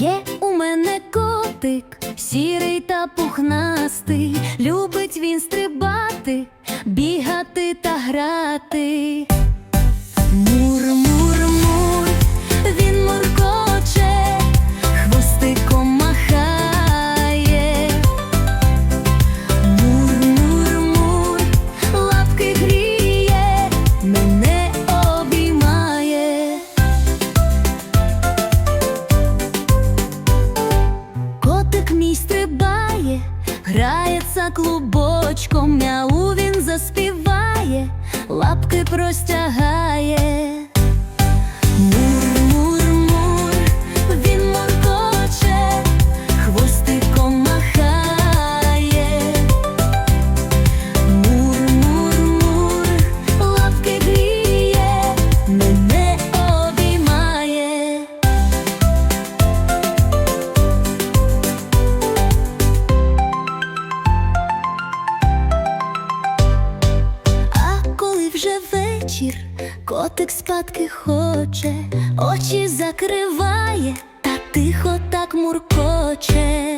Є у мене котик, сірий та пухнастий, любить він стрибати, бігати та грати. Мур, грається клубочком, мяу він заспіває, лапки простягає. Вже вечір, котик спадки хоче, очі закриває та тихо так муркоче.